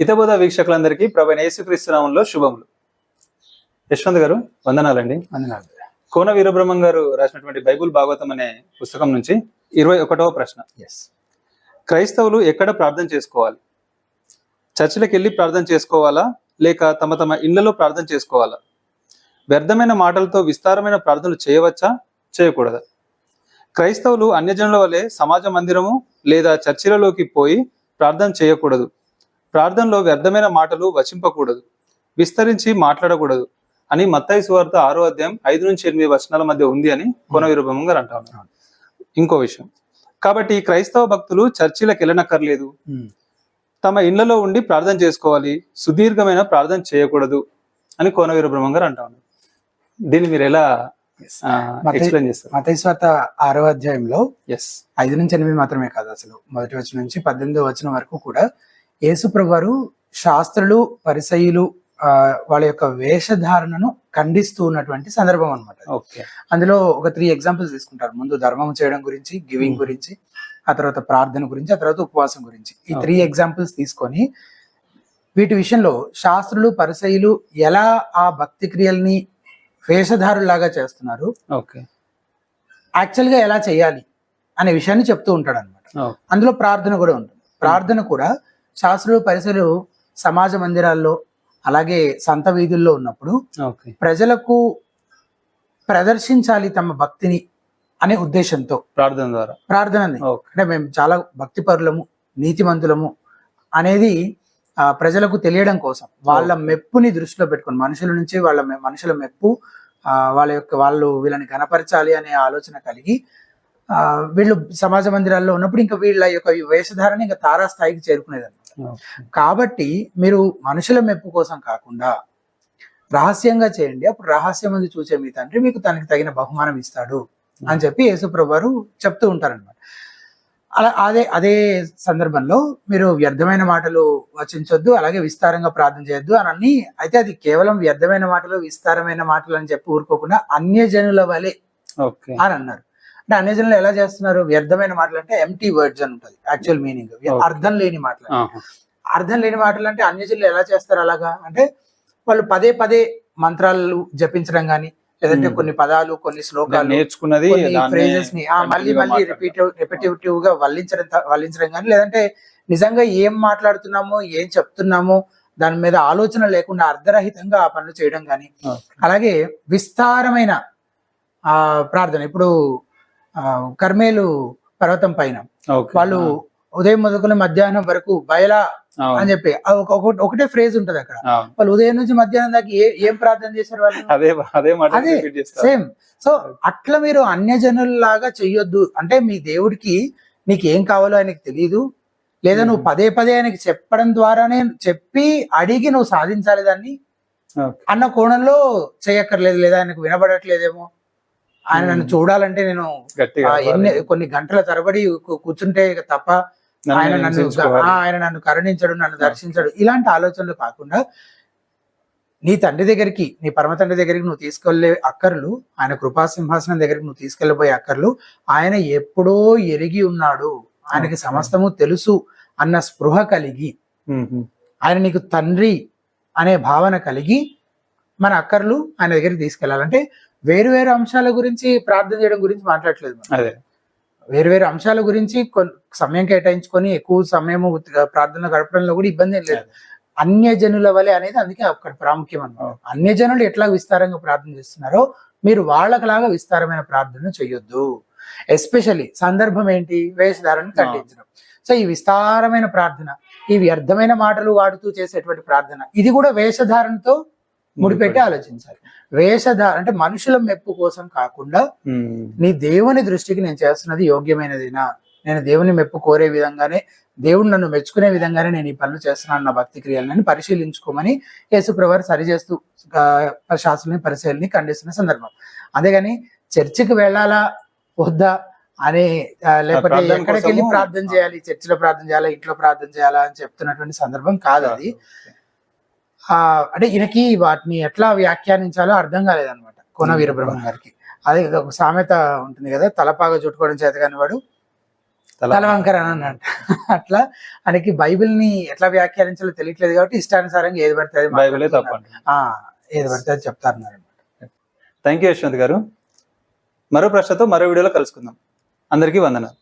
హితబోధ వీక్షకులందరికీ ప్రభు యేసుక్రీస్తునామంలో శుభములు. యశ్వంత్ గారు వందనాలండి. వందనాలు. కోన వీరబ్రహ్మం గారు రాసినటువంటి బైబుల్ భాగవతం అనే పుస్తకం నుంచి ఇరవై ఒకటవ ప్రశ్న. ఎస్ క్రైస్తవులు ఎక్కడ ప్రార్థన చేసుకోవాలి? చర్చిలకు వెళ్ళి ప్రార్థన చేసుకోవాలా? లేక తమ తమ ఇళ్ళలో ప్రార్థన చేసుకోవాలా? వ్యర్థమైన మాటలతో విస్తారమైన ప్రార్థనలు చేయవచ్చా? చేయకూడదా? క్రైస్తవులు అన్యజనుల వలె సమాజ మందిరము లేదా చర్చిలలోకి పోయి ప్రార్థన చేయకూడదు. ప్రార్థనలో వ్యర్థమైన మాటలు వచింపకూడదు విస్తరించి మాట్లాడకూడదు అని మత్తయి సువార్త ఆరో అధ్యాయం ఐదు నుంచి ఎనిమిది వచనాల మధ్య ఉంది అని కోన వీరబ్రహ్మం గారు అంటా ఉన్నారు. ఇంకో విషయం. కాబట్టి క్రైస్తవ భక్తులు చర్చిలకు వెళ్ళనక్కర్లేదు. తమ ఇళ్ళలో ఉండి ప్రార్థన చేసుకోవాలి సుదీర్ఘమైన ప్రార్థన చేయకూడదు అని కోనవీర బ్రహ్మం గారు అంటా ఉన్నారు. దీన్ని మీరు ఎలా ఎక్స్ప్లెయిన్ చేస్తారు? మతైస్వార్త ఆరో అధ్యాయంలో ఎస్ ఐదు నుంచి ఎనిమిది మాత్రమే కాదు అసలు. మొదటి వచ్చిన నుంచి పద్దెనిమిదో వచ్చిన వరకు కూడా యేసుప్రభు వారు శాస్త్రులు పరిసయులు ఆ, వాళ్ళ యొక్క వేషధారణను ఖండిస్తూ ఉన్నటువంటి సందర్భం అన్నమాట ఓకే. అందులో ఒక త్రీ ఎగ్జాంపుల్స్ తీసుకుంటారు. ముందు ధర్మం చేయడం గురించి గివింగ్. గురించి ఆ తర్వాత ప్రార్థన గురించి ఆ తర్వాత ఉపవాసం గురించి. ఈ. త్రీ ఎగ్జాంపుల్స్ తీసుకొని వీటి విషయంలో శాస్త్రులు పరిసయులు ఎలా ఆ భక్తి క్రియల్ని వేషధారులాగా చేస్తున్నారు? ఓకే. యాక్చువల్గా ఎలా చేయాలి అనే విషయాన్ని చెప్తూ ఉంటాడు అనమాట అందులో ప్రార్థన కూడా ఉంటుంది. ప్రార్థన కూడా శాస్త్రులు పరిసయులు సమాజ మందిరాల్లో అలాగే సంత వీధుల్లో ఉన్నప్పుడు ఓకే. ప్రజలకు ప్రదర్శించాలి తమ భక్తిని అనే ఉద్దేశంతో. ప్రార్థన ద్వారా. ప్రార్థనని. ఓకే. అంటే మేము చాలా భక్తిపరులము నీతిమంతులము అనేది ప్రజలకు తెలియడం కోసం. వాళ్ళ మెప్పుని దృష్టిలో పెట్టుకొని మనుషుల నుంచి వాళ్ళ మనుషుల మెప్పు వాళ్ళ యొక్క వాళ్ళు వీళ్ళని కనపరచాలి అనే ఆలోచన కలిగి ఆ, వీళ్ళు సమాజ మందిరాల్లో ఉన్నప్పుడు ఇంకా వీళ్ళ యొక్క వేషధారణ ఇంకా తారాస్థాయికి చేరుకునేది కాబట్టి మీరు మనుషుల మెప్పు కోసం కాకుండా రహస్యంగా చేయండి. అప్పుడు రహస్యం మంది చూసే మీ తండ్రి మీకు తనకి తగిన బహుమానం ఇస్తాడు అని చెప్పి యేసుప్రభు చెప్తూ ఉంటారన్నమాట. అలా అదే అదే సందర్భంలో మీరు వ్యర్థమైన మాటలు వచించొద్దు అలాగే విస్తారంగా ప్రార్థన చేయొద్దు అని అన్ని అయితే అది కేవలం వ్యర్థమైన మాటలు విస్తారమైన మాటలు అని చెప్పి ఊరుకోకుండా అన్యజనుల వలె ఓకే. అని అన్నారు. అంటే అన్యజనులు ఎలా చేస్తున్నారు వ్యర్థమైన మాటలు అంటే ఎంటీ వర్డ్స్ అని ఉంటుంది యాక్చువల్ మీనింగ్. అర్థం లేని మాటలు. అర్థం లేని మాటలు అంటే అన్యజనులు ఎలా చేస్తారు అలాగా అంటే వాళ్ళు పదే పదే మంత్రాలు జపించడం గాని లేదంటే Hmm. కొన్ని పదాలు కొన్ని శ్లోకాలు నేర్చుకున్నది phrases ని మళ్ళీ మళ్ళీ. రిపీటివ్ రిపిటేటివ్గా వల్లించడం వల్లించడం కానీ లేదంటే నిజంగా ఏం మాట్లాడుతున్నామో ఏం చెప్తున్నామో దాని మీద ఆలోచన లేకుండా అర్ధరహితంగా ఆ పనులు చేయడం కానీ. అలాగే విస్తారమైన ఆ ప్రార్థన ఇప్పుడు కర్మేలు పర్వతం పైన. వాళ్ళు ఉదయం మొదలుకొని మధ్యాహ్నం వరకు బయలా. అని చెప్పి ఒకటే ఫ్రేజ్ ఉంటది అక్కడ. వాళ్ళు ఉదయం నుంచి మధ్యాహ్నం దాకా ఏ ప్రార్థన చేశారు వాళ్ళు అదే. సేమ్ సో అట్లా మీరు అన్యజనుల్లాగా చెయ్యొద్దు అంటే మీ దేవుడికి నీకు ఏం కావాలో ఆయనకి తెలియదు లేదా నువ్వు. పదే పదే ఆయనకి చెప్పడం ద్వారానే చెప్పి అడిగి నువ్వు సాధించాలి దాన్ని. అన్న కోణంలో చేయక్కర్లేదు లేదా ఆయనకు వినబడట్లేదేమో ఆయన నన్ను. చూడాలంటే నేను ఎన్ని. కొన్ని గంటల తరబడి కూర్చుంటే తప్ప ఆయన నేను నన్ను ఆయన నన్ను కరుణించడు నన్ను దర్శించడు ఇలాంటి ఆలోచనలు కాకుండా నీ తండ్రి దగ్గరికి నీ పరమ తండ్రి దగ్గరికి నువ్వు తీసుకెళ్ళే అక్కర్లు ఆయన కృపా సింహాసనం దగ్గరికి నువ్వు తీసుకెళ్ళిపోయే అక్కర్లు ఆయన ఎప్పుడో ఎరిగి ఉన్నాడు ఆయనకి. సమస్తము తెలుసు అన్న స్పృహ కలిగి. ఆయన నీకు తండ్రి అనే భావన కలిగి మన అక్కర్లు ఆయన దగ్గరికి తీసుకెళ్ళాలంటే వేరు వేరు అంశాల గురించి ప్రార్థన చేయడం గురించి మాట్లాడట్లేదు. అదే. వేరు వేరు అంశాల గురించి సమయం కేటాయించుకొని ఎక్కువ సమయము ప్రార్థన గడపడంలో కూడా ఇబ్బంది ఏం లేదు. అన్యజనుల వలె అనేది అందుకే అక్కడ ప్రాముఖ్యం అన్నమాట. అన్యజనులు ఎట్లా విస్తారంగా ప్రార్థన చేస్తున్నారో మీరు వాళ్ళకలాగా విస్తారమైన ప్రార్థన చేయొద్దు. ఎస్పెషల్లీ సందర్భం ఏంటి? వేషధారణ ఖండించడం సో ఈ విస్తారమైన ప్రార్థన ఈ వ్యర్థమైన మాటలు వాడుతూ చేసేటువంటి ప్రార్థన ఇది కూడా వేషధారణతో ముడిపెట్టి ఆలోచించాలి. వేషధార అంటే మనుషుల మెప్పు కోసం కాకుండా. నీ దేవుని దృష్టికి నేను చేస్తున్నది యోగ్యమైనదినా? నేను దేవుని మెప్పు కోరే విధంగానే దేవుడు నన్ను మెచ్చుకునే విధంగానే నేను ఈ పనులు చేస్తున్నాను నా భక్తి క్రియలని పరిశీలించుకోమని యేసుప్రవారు సరిచేస్తూ శాస్త్రుని పరిశీలనని ఖండిస్తున్న సందర్భం. అంతేగాని చర్చికి వెళ్ళాలా వద్దా అనే లేకపోతే ఎక్కడికి వెళ్ళి ప్రార్థన చేయాలి చర్చిలో ప్రార్థన చేయాలా ఇంట్లో ప్రార్థన చేయాలా అని చెప్తున్నటువంటి సందర్భం కాదు అది. అంటే ఈయనకి వాటిని ఎట్లా వ్యాఖ్యానించాలో అర్థం కాలేదన్నమాట కోన వీరబ్రహ్మం గారికి. అదే ఒక సామెత ఉంటుంది కదా తలపాగా చుట్టుకోవడం చేత కాని వాడు తల తలవంకర అని అన్నట్టు అట్లా ఆయనకి బైబిల్ని ఎట్లా వ్యాఖ్యానించాలో తెలియట్లేదు కాబట్టి ఇష్టానుసారంగా ఏది పడితే అది బైబిలే ఏది పడితే అది చెప్తారు థ్యాంక్ యూ యశ్వంత్ గారు. మరో ప్రశ్నతో మరో వీడియోలో కలుసుకుందాం. అందరికీ వందనాలు.